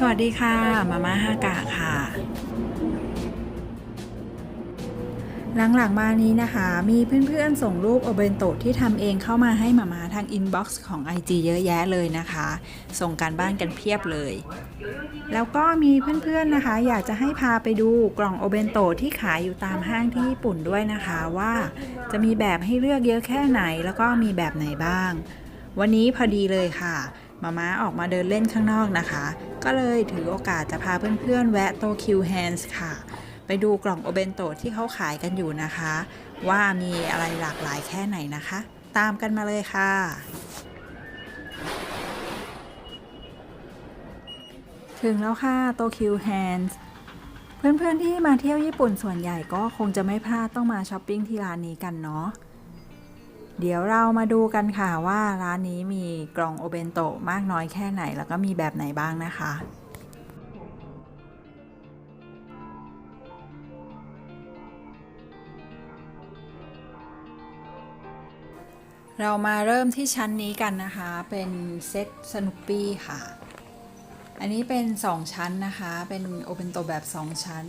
สวัสดีค่ะ มาม่าฮากะค่ะ หลังๆมานี้นะคะ มีเพื่อนๆส่งรูปโอเบนโตะที่ทำเองเข้ามาให้มาม่าทางอินบ็อกซ์ของ IG เยอะแยะเลยนะคะ ส่งการบ้านกันเพียบเลย แล้วก็มีเพื่อนๆนะคะ อยากจะให้พาไปดูกล่องโอเบนโตะที่ขายอยู่ตามห้างที่ญี่ปุ่นด้วยนะคะว่าจะมีแบบให้เลือกเยอะแค่ไหน แล้วก็มีแบบไหนบ้าง วันนี้พอดีเลยค่ะ มาม่าออกมาเดินเล่นข้างนอกนะคะ ก็เลยถือโอกาสจะพาเพื่อนๆ แวะโตคิวแฮนส์ค่ะ ไปดูกล่องโอเบนโตที่เขาขายกันอยู่นะคะ ว่ามีอะไรหลากหลายแค่ไหนนะคะ ตามกันมาเลยค่ะถึงแล้วค่ะโตคิวแฮนส์เพื่อนๆที่มาเที่ยวญี่ปุ่นส่วนใหญ่ก็คงจะไม่พลาดต้องมาช้อปปิ้งที่ร้านนี้กันเนาะ เดี๋ยวเรามาดูกันค่ะว่าร้านนี้มีกล่องโอเบนโตะมากน้อยแค่ไหน แล้วก็มีแบบไหนบ้างนะคะเรามาเริ่มที่ชั้นนี้กันนะคะ เป็นเซตสนุปปี้ค่ะ อันนี้เป็น 2 ชั้นนะคะ เป็นโอเปนโตแบบ 2 ชั้น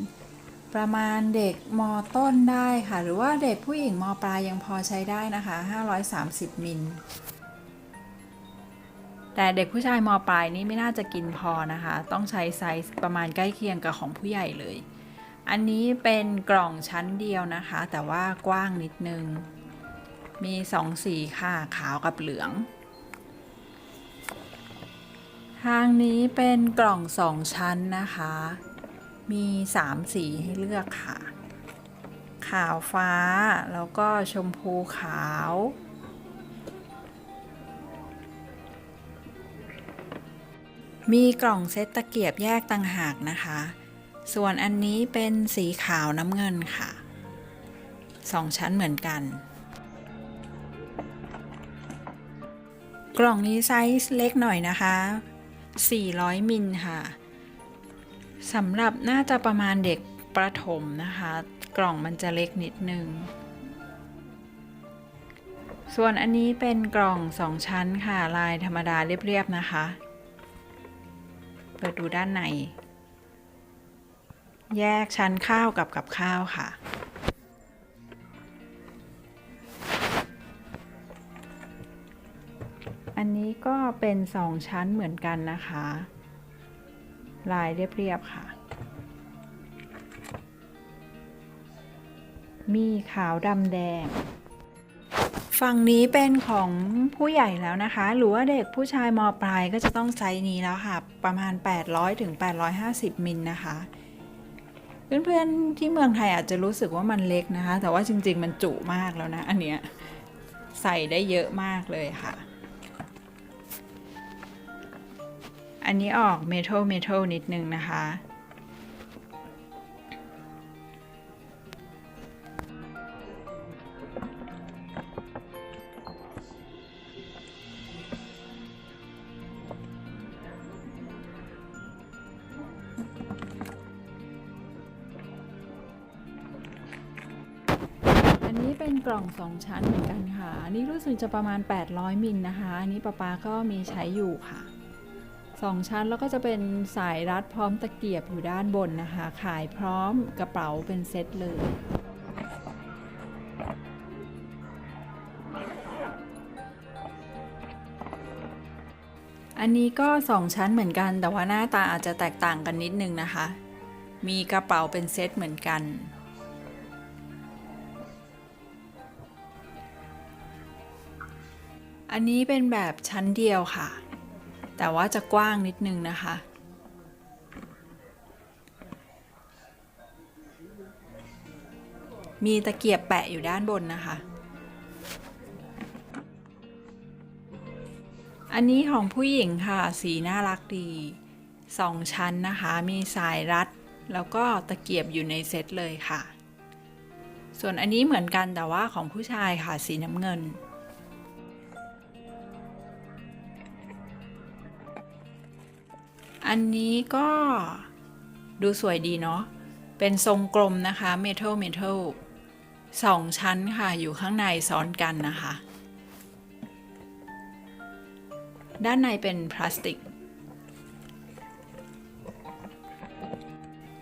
ประมาณเด็กมต้นได้ค่ะ หรือว่าเด็กผู้หญิงมปลายยังพอใช้ได้นะคะ 530 มิล แต่เด็กผู้ชายมปลายนี่ไม่น่าจะกินพอนะคะ ต้องใช้ไซส์ประมาณใกล้เคียงกับของผู้ใหญ่เลย อันนี้เป็นกล่องชั้นเดียวนะคะ แต่ว่ากว้างนิดนึง มีสองสีค่ะ ขาวกับเหลืองทางนี้เป็นกล่องสองชั้นนะคะ มีสามสีให้เลือกค่ะ ขาวฟ้า แล้วก็ชมพูขาว มีกล่องเซตตะเกียบแยกต่างหากนะคะ ส่วนอันนี้เป็นสีขาวน้ำเงินค่ะสองชั้นเหมือนกัน กล่องนี้ไซส์เล็กหน่อยนะคะ 400 มิลค่ะ สำหรับน่าจะประมาณเด็กประถมนะคะ กล่องมันจะเล็กนิดนึง ส่วนอันนี้เป็นกล่องสองชั้นค่ะ ลายธรรมดาเรียบๆนะคะ เปิดดูด้านใน แยกชั้นข้าวกับกับข้าวค่ะอันนี้ก็เป็นสองชั้นเหมือนกันนะคะ ลายเรียบๆค่ะ มีขาวดำแดง ฝั่งนี้เป็นของผู้ใหญ่แล้วนะคะ หรือว่าเด็กผู้ชายมปลายก็จะต้องไซส์นี้แล้วค่ะ ประมาณ 800ถึง850 มิลนะคะเพื่อนๆที่เมืองไทยอาจจะรู้สึกว่ามันเล็กนะคะ แต่ว่าจริงๆมันจุมากแล้วนะ อันเนี้ยใส่ได้เยอะมากเลยค่ะ อันนี้ออกเมทัลเมทัลนิดนึงนะคะ อันนี้เป็นกล่องสองชั้นเหมือนกันค่ะ อันนี้รู้สึกจะประมาณ 800 มิลนะคะ อันนี้ป้าปาก็มีใช้อยู่ค่ะ สองชั้นแล้วก็จะเป็นสายรัดพร้อมตะเกียบอยู่ด้านบนนะคะ ขายพร้อมกระเป๋าเป็นเซ็ตเลยอันนี้ก็สองชั้นเหมือนกัน แต่ว่าหน้าตาอาจจะแตกต่างกันนิดนึงนะคะ มีกระเป๋าเป็นเซตเหมือนกัน อันนี้เป็นแบบชั้นเดียวค่ะ แต่ว่าจะกว้างนิดนึงนะคะ มีตะเกียบแปะอยู่ด้านบนนะคะ อันนี้ของผู้หญิงค่ะ สีน่ารักดีสองชั้นนะคะ มีสายรัด แล้วก็ตะเกียบอยู่ในเซตเลยค่ะ ส่วนอันนี้เหมือนกันแต่ว่าของผู้ชายค่ะสีน้ำเงิน อันนี้ก็ดูสวยดีเนาะ เป็นทรงกลมนะคะเมทัลเมทัลสองชั้นค่ะ อยู่ข้างในซ้อนกันนะคะ ด้านในเป็นพลาสติก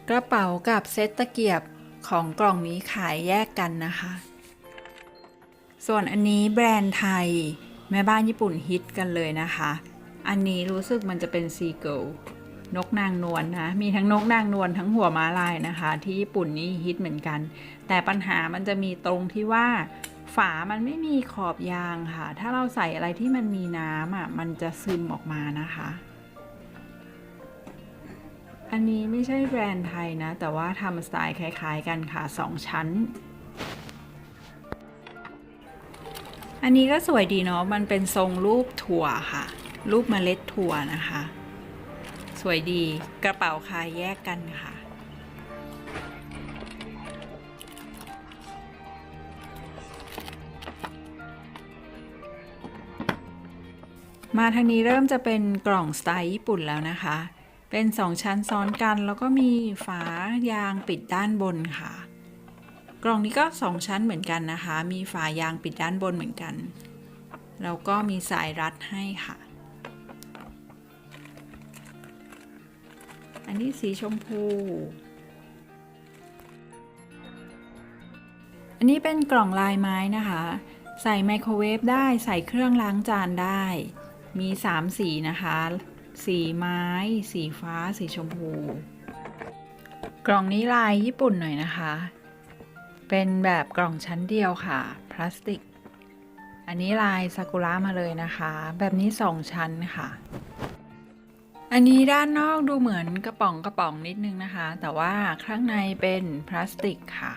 กระเป๋ากับเซตตะเกียบของกล่องนี้ขายแยกกันนะคะ ส่วนอันนี้แบรนด์ไทย แม่บ้านญี่ปุ่นฮิตกันเลยนะคะ อันนี้รู้สึกมันจะเป็นซีเกิล นกนางนวลนะมีทั้งนกนางนวลทั้งหัวม้าลายนะคะ ที่ญี่ปุ่นนี่ฮิตเหมือนกัน แต่ปัญหามันจะมีตรงที่ว่า ฝามันไม่มีขอบยางค่ะ ถ้าเราใส่อะไรที่มันมีน้ำอะมันจะซึมออกมานะคะ อันนี้ไม่ใช่แบรนด์ไทยนะ แต่ว่าทำสไตล์คล้ายๆกันค่ะสองชั้นอันนี้ก็สวยดีเนาะ มันเป็นทรงรูปถั่วค่ะ รูปเมล็ดถั่วนะคะ วยดีกระเป๋าคายแยกกันค่ะ มาทางนี้เริ่มจะเป็นกล่องสไตล์ญี่ปุ่นแล้วนะคะ เป็นสองชั้นซ้อนกันแล้วก็มีฝายางปิดด้านบนค่ะ กล่องนี้ก็สองชั้นเหมือนกันนะคะ มีฝายางปิดด้านบนเหมือนกัน แล้วก็มีสายรัดให้ค่ะ อันนี้สีชมพู อันนี้เป็นกล่องลายไม้นะคะ ใส่ไมโครเวฟได้ใส่เครื่องล้างจานได้ มี 3 สีนะคะ สีไม้ สีฟ้า สีชมพู กล่องนี้ลายญี่ปุ่นหน่อยนะคะ เป็นแบบกล่องชั้นเดียวค่ะ พลาสติก อันนี้ลายซากุระมาเลยนะคะ แบบนี้ 2 ชั้นค่ะ อันนี้ด้านนอกดูเหมือนกระป๋องกระป๋องนิดนึงนะคะ แต่ว่าข้างในเป็นพลาสติกค่ะ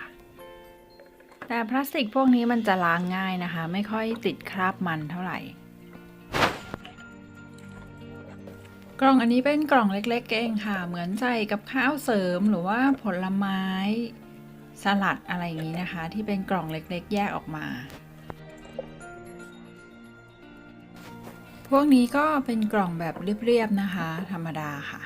แต่พลาสติกพวกนี้มันจะล้างง่ายนะคะ ไม่ค่อยติดคราบมันเท่าไหร่ กล่องอันนี้เป็นกล่องเล็กๆเองค่ะ เหมือนใส่กับข้าวเสริมหรือว่าผลไม้สลัดอะไรอย่างนี้นะคะ ที่เป็นกล่องเล็กๆ แยกออกมา พวกนี้ก็เป็นกล่องแบบเรียบๆนะคะ ธรรมดาค่ะ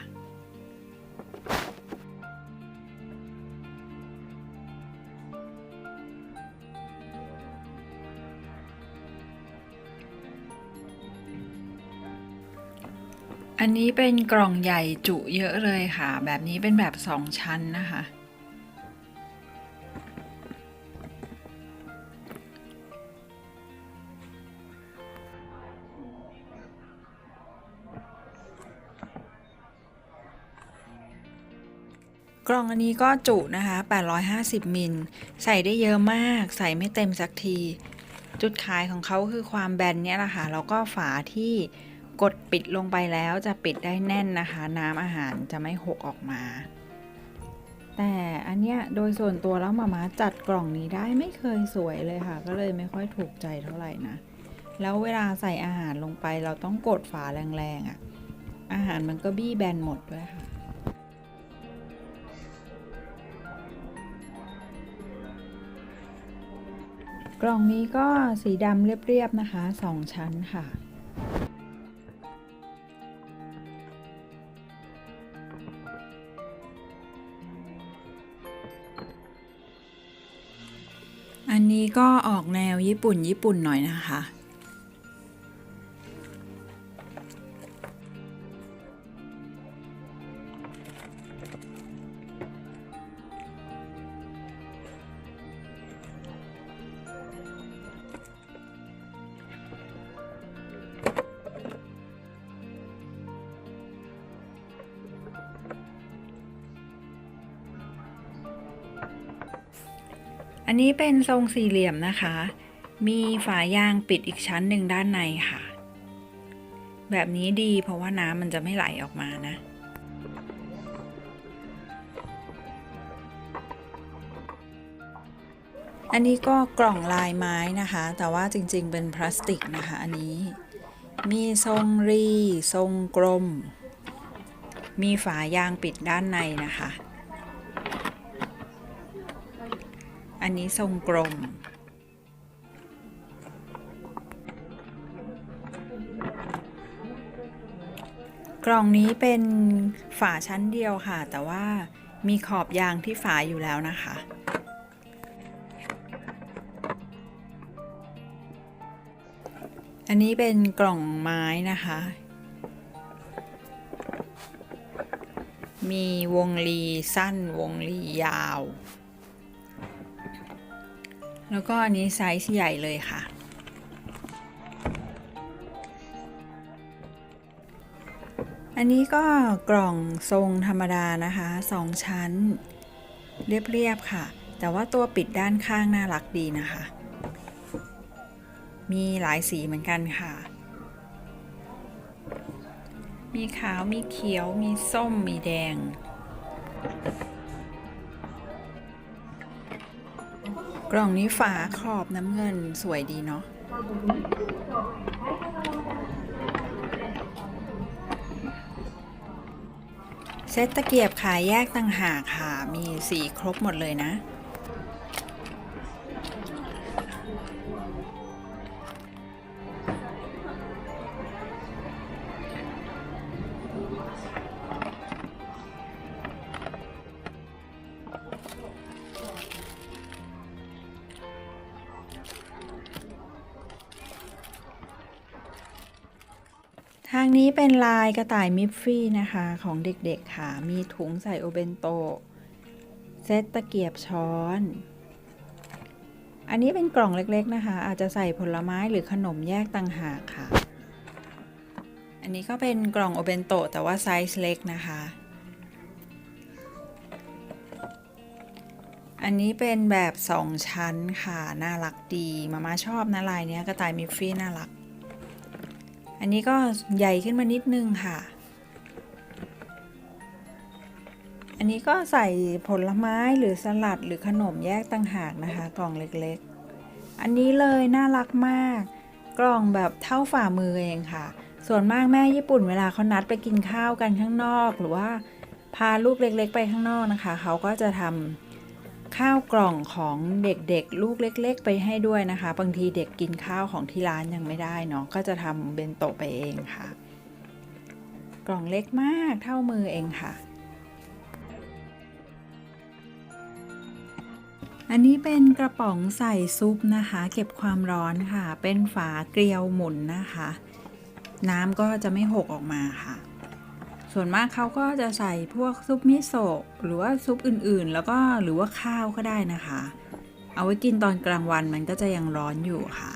อันนี้เป็นกล่องใหญ่จุเยอะเลยค่ะ แบบนี้เป็นแบบสองชั้นนะคะ ล่องอันนี้ก็จุนะคะ 850 มิล ใส่ได้เยอะมาก ใส่ไม่เต็มสักที จุดขายของเขาคือความแบนเนี่ยแหละค่ะ แล้วก็ฝาที่กดปิดลงไปแล้วจะปิดได้แน่นนะคะ น้ำอาหารจะไม่หกออกมา แต่อันเนี้ยโดยส่วนตัวแล้วมามาจัดกล่องนี้ได้ไม่เคยสวยเลยค่ะ ก็เลยไม่ค่อยถูกใจเท่าไหร่นะ แล้วเวลาใส่อาหารลงไปเราต้องกดฝาแรงๆอะ่ะ อาหารมันก็บี้แบนหมดด้วยค่ะ กล่องนี้ก็สีดำเรียบๆนะคะสองชั้นค่ะ อันนี้ก็ออกแนวญี่ปุ่นญี่ปุ่นหน่อยนะคะ อันนี้เป็นทรงสี่เหลี่ยมนะคะ มีฝายางปิดอีกชั้นหนึ่งด้านในค่ะ แบบนี้ดีเพราะว่าน้ำมันจะไม่ไหลออกมานะอันนี้ก็กล่องลายไม้นะคะ แต่ว่าจริงๆ เป็นพลาสติกนะคะอันนี้ มีทรงรี ทรงกลม มีฝายางปิดด้านในนะคะ อันนี้ทรงกลม กล่องนี้เป็นฝาชั้นเดียวค่ะ แต่ว่ามีขอบยางที่ฝาอยู่แล้วนะคะอันนี้เป็นกล่องไม้นะคะ มีวงลีสั้นวงลียาว แล้วก็อันนี้ไซส์ใหญ่เลยค่ะ อันนี้ก็กล่องทรงธรรมดานะคะสองชั้น เรียบๆค่ะ แต่ว่าตัวปิดด้านข้างน่ารักดีนะคะ มีหลายสีเหมือนกันค่ะ มีขาว มีเขียว มีส้ม มีแดง กล่องนี้ฝาขอบน้ำเงินสวยดีเนาะเซตตะเกียบขายแยกต่างหากค่ะ มีสีครบหมดเลยนะ ทางนี้เป็นลายกระต่ายมิฟฟี่นะคะของเด็กๆค่ะ มีถุงใส่โอเบนโต เซตตะเกียบช้อน อันนี้เป็นกล่องเล็กๆนะคะ อาจจะใส่ผลไม้หรือขนมแยกต่างหากค่ะ อันนี้ก็เป็นกล่องโอเบนโตแต่ว่าไซส์เล็กนะคะ อันนี้เป็นแบบ 2 ชั้นค่ะ น่ารักดี มาม่าชอบนะลายเนี้ยกระต่ายมิฟฟี่น่ารัก อันนี้ก็ใหญ่ขึ้นมานิดนึงค่ะ อันนี้ก็ใส่ผลไม้หรือสลัดหรือขนมแยกต่างหากนะคะ กล่องเล็กๆ อันนี้เลยน่ารักมาก กล่องแบบเท่าฝ่ามือเองค่ะ ส่วนมากแม่ญี่ปุ่นเวลาเขานัดไปกินข้าวกันข้างนอก หรือว่าพาลูกเล็กๆ ไปข้างนอกนะคะ เขาก็จะทำ ข้าวกล่องของเด็กๆ ลูกเล็ก ๆ ไปให้ด้วยนะคะ บางทีเด็กกินข้าวของที่ร้านยังไม่ได้เนาะก็จะทำเบนโตะไปเองค่ะ กล่องเล็กมากเท่ามือเองค่ะ อันนี้เป็นกระป๋องใส่ซุปนะคะ เก็บความร้อนค่ะ เป็นฝาเกลียวหมุนนะคะ น้ำก็จะไม่หกออกมาค่ะ ส่วนมากเขาก็จะใส่พวกซุปมิโซะหรือว่าซุปอื่นๆ แล้วก็หรือว่าข้าวก็ได้นะคะ เอาไว้กินตอนกลางวันมันก็จะยังร้อนอยู่ค่ะ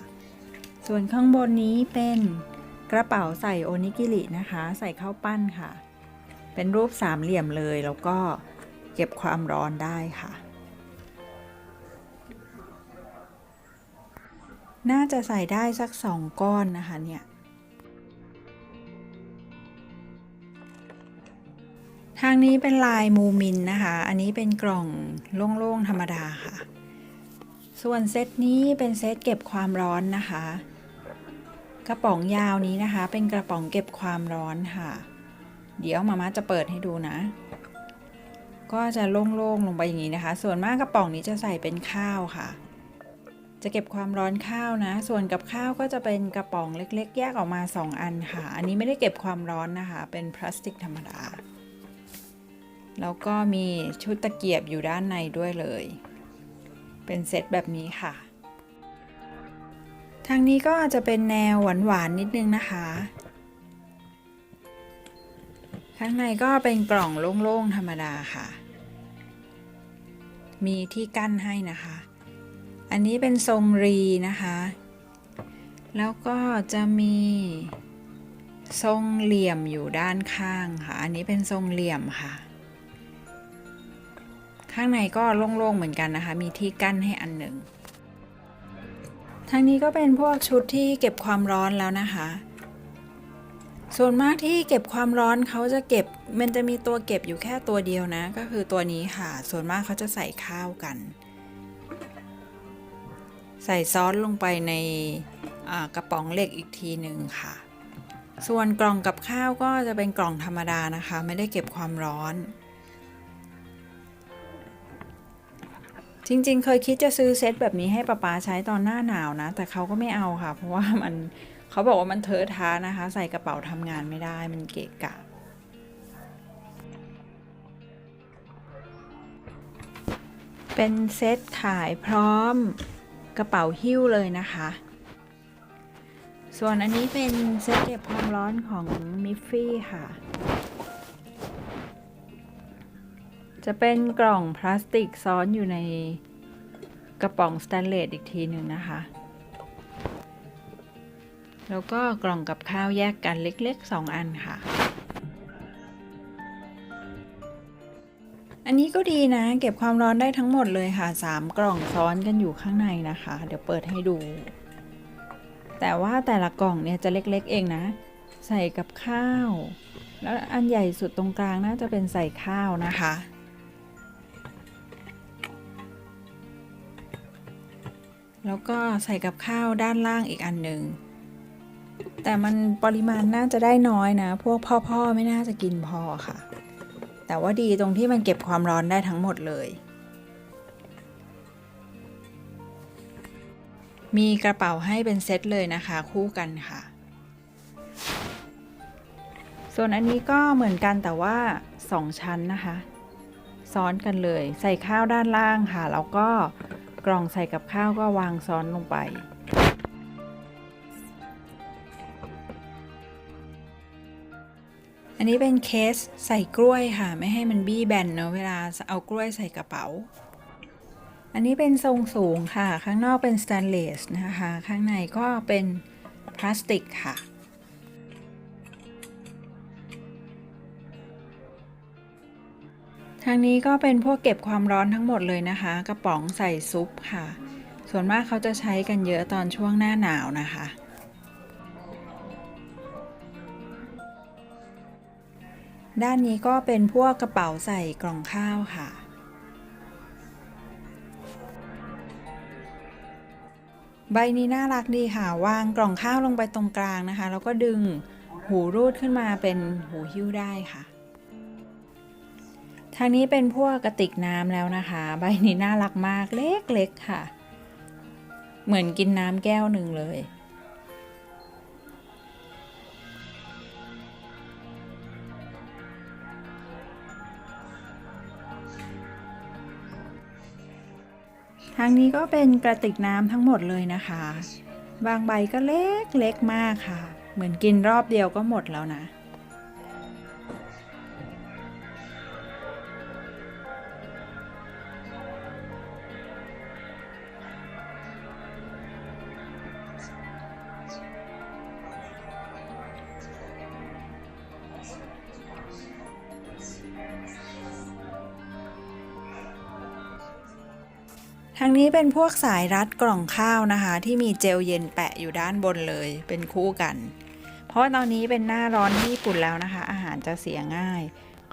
ส่วนข้างบนนี้เป็นกระเป๋าใส่โอนิกิรินะคะ ใส่ข้าวปั้นค่ะ เป็นรูปสามเหลี่ยมเลยแล้วก็เก็บความร้อนได้ค่ะ น่าจะใส่ได้สักสองก้อนนะคะเนี่ย ทางนี้เป็นลายมูมินนะคะ อันนี้เป็นกล่องโล่งๆธรรมดาค่ะ ส่วนเซตนี้เป็นเซตเก็บความร้อนนะคะ กระป๋องยาวนี้นะคะ เป็นกระป๋องเก็บความร้อนค่ะ เดี๋ยวมาม่าจะเปิดให้ดูนะ ก็จะโล่งๆลงไปอย่างนี้นะคะ ส่วนมากกระป๋องนี้จะใส่เป็นข้าวค่ะ จะเก็บความร้อนข้าวนะ ส่วนกับข้าวก็จะเป็นกระป๋องเล็ก ๆ แยกออกมา 2 อันค่ะ อันนี้ไม่ได้เก็บความร้อนนะคะ เป็นพลาสติกธรรมดา แล้วก็มีชุดตะเกียบอยู่ด้านในด้วยเลย เป็นเซตแบบนี้ค่ะ ทางนี้ก็อาจจะเป็นแนวหวานๆนิดนึงนะคะ ข้างในก็เป็นกล่องโล่งๆธรรมดาค่ะ มีที่กั้นให้นะคะ อันนี้เป็นทรงรีนะคะ แล้วก็จะมีทรงเหลี่ยมอยู่ด้านข้างค่ะ อันนี้เป็นทรงเหลี่ยมค่ะ ข้างในก็โล่งๆเหมือนกันนะคะ มีที่กั้นให้อันหนึ่งทางนี้ก็เป็นพวกชุดที่เก็บความร้อนแล้วนะคะ ส่วนมากที่เก็บความร้อนเขาจะเก็บ มันจะมีตัวเก็บอยู่แค่ตัวเดียวนะ ก็คือตัวนี้ค่ะ ส่วนมากเขาจะใส่ข้าวกัน ใส่ซอสลงไปในกระป๋องเหล็กอีกทีหนึ่งค่ะ ส่วนกล่องกับข้าวก็จะเป็นกล่องธรรมดานะคะ ไม่ได้เก็บความร้อน จริง ๆ เคยคิดจะซื้อเซตแบบนี้ให้ป้าป๊าใช้ตอนหน้าหนาวนะ แต่เขาก็ไม่เอาค่ะ เพราะว่ามันเขาบอกว่ามันเทอะท้านะคะ ใส่กระเป๋าทำงานไม่ได้มันเกะกะเป็นเซตขายพร้อมกระเป๋าหิ้วเลยนะคะ ส่วนอันนี้เป็นเซตเก็บความร้อนของมิฟฟี่ค่ะ จะเป็นกล่องพลาสติกซ้อนอยู่ในกระป๋องสแตนเลสอีกทีหนึ่งนะคะ แล้วก็กล่องกับข้าวแยกกันเล็กๆ 2 อันค่ะ อันนี้ก็ดีนะ เก็บความร้อนได้ทั้งหมดเลยค่ะ 3 กล่องซ้อนกันอยู่ข้างในนะคะ เดี๋ยวเปิดให้ดู แต่ว่าแต่ละกล่องเนี่ยจะเล็กๆ เองนะ ใส่กับข้าว แล้วอันใหญ่สุดตรงกลางน่าจะเป็นใส่ข้าวนะคะ แล้วก็ใส่กับข้าวด้านล่างอีกอันหนึ่ง แต่มันปริมาณน่าจะได้น้อยนะ พวกพ่อๆไม่น่าจะกินพอค่ะ แต่ว่าดีตรงที่มันเก็บความร้อนได้ทั้งหมดเลย มีกระเป๋าให้เป็นเซตเลยนะคะคู่กันค่ะ ส่วนอันนี้ก็เหมือนกันแต่ว่า 2 ชั้นนะคะ ซ้อนกันเลย ใส่ข้าวด้านล่างค่ะ แล้วก็ กล่องใส่กับข้าวก็วางซ้อนลงไป อันนี้เป็นเคสใส่กล้วยค่ะ ไม่ให้มันบี้แบนเนอะเวลาเอากล้วยใส่กระเป๋า อันนี้เป็นทรงสูงค่ะ ข้างนอกเป็นสแตนเลสนะคะ ข้างในก็เป็นพลาสติกค่ะ ทางนี้ก็เป็นพวกเก็บความร้อนทั้งหมดเลยนะคะ กระป๋องใส่ซุปค่ะ ส่วนมากเขาจะใช้กันเยอะตอนช่วงหน้าหนาวนะคะ ด้านนี้ก็เป็นพวกกระเป๋าใส่กล่องข้าวค่ะใบนี้น่ารักดีค่ะ วางกล่องข้าวลงไปตรงกลางนะคะ แล้วก็ดึงหูรูดขึ้นมาเป็นหูหิ้วได้ค่ะ ทางนี้เป็นพวกกระติกน้ำแล้วนะคะ ใบนี้น่ารักมากเล็กๆค่ะ เหมือนกินน้ำแก้วหนึ่งเลย ทางนี้ก็เป็นกระติกน้ำทั้งหมดเลยนะคะ บางใบก็เล็กเล็กมากค่ะ เหมือนกินรอบเดียวก็หมดแล้วนะ เป็นพวกสายรัดกล่องข้าวนะคะ ที่มีเจลเย็นแปะอยู่ด้านบนเลยเป็นคู่กัน เพราะตอนนี้เป็นหน้าร้อนที่ญี่ปุ่นแล้วนะคะ อาหารจะเสียง่าย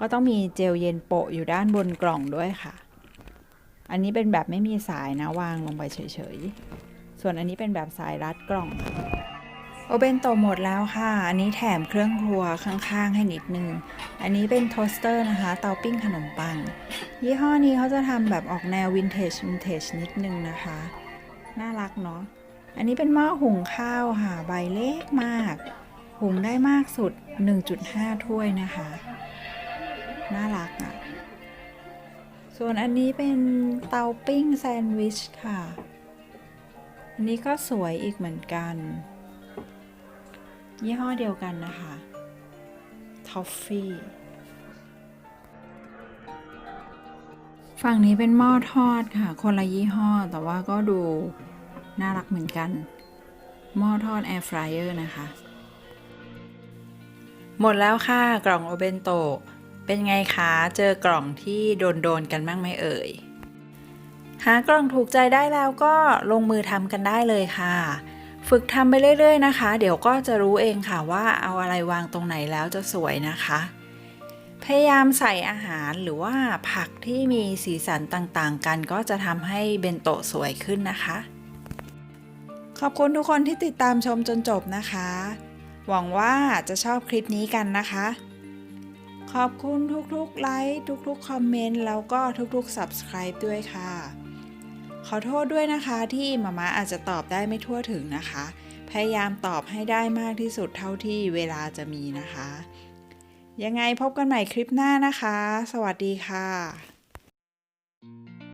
ก็ต้องมีเจลเย็นโปะอยู่ด้านบนกล่องด้วยค่ะ อันนี้เป็นแบบไม่มีสายนะวางลงไปเฉยๆ ส่วนอันนี้เป็นแบบสายรัดกล่อง โอเบนโตหมดแล้วค่ะ อันนี้แถมเครื่องครัวข้างๆ ให้นิดนึง อันนี้เป็นโทสเตอร์นะคะ เตาปิ้งขนมปัง ยี่ห้อนี้เขาจะทำแบบออกแนววินเทจวินเทจนิดนึงนะคะ น่ารักเนาะ อันนี้เป็นหม้อหุงข้าวค่ะ ใบเล็กมาก หุงได้มากสุด 1.5 ถ้วยนะคะ น่ารักอะ่ะ ส่วนอันนี้เป็นเตาปิ้งแซนด์วิชค่ะ อันนี้ก็สวยอีกเหมือนกัน ยี่ห้อเดียวกันนะคะทอฟฟี่ฝั่งนี้เป็นหม้อทอดค่ะ คนละยี่ห้อ แต่ว่าก็ดูน่ารักเหมือนกัน หม้อทอดแอร์ฟรายเออร์นะคะ หมดแล้วค่ะ กล่องโอเบนโตเป็นไงคะ เจอกล่องที่โดนโดนกันบ้างไหมเอ่ย หากล่องถูกใจได้แล้วก็ลงมือทำกันได้เลยค่ะ ฝึกทำไปเรื่อยๆนะคะ เดี๋ยวก็จะรู้เองค่ะว่าเอาอะไรวางตรงไหนแล้วจะสวยนะคะ พยายามใส่อาหารหรือว่าผักที่มีสีสันต่างๆ กันก็จะทำให้เบนโตะสวยขึ้นนะคะ ขอบคุณทุกคนที่ติดตามชมจนจบนะคะ หวังว่าจะชอบคลิปนี้กันนะคะ ขอบคุณทุกๆไลค์ทุกๆคอมเมนต์แล้วก็ทุกๆ Subscribe ด้วยค่ะ อโทษด้วยนะคะที่มาม่าอาจจะตอบได้ไม่ทั่วถึงนะคะ พยายามตอบให้ได้มากที่สุดเท่าที่เวลาจะมีนะคะ ยังไงพบกันใหม่คลิปหน้านะคะ สวัสดีค่ะ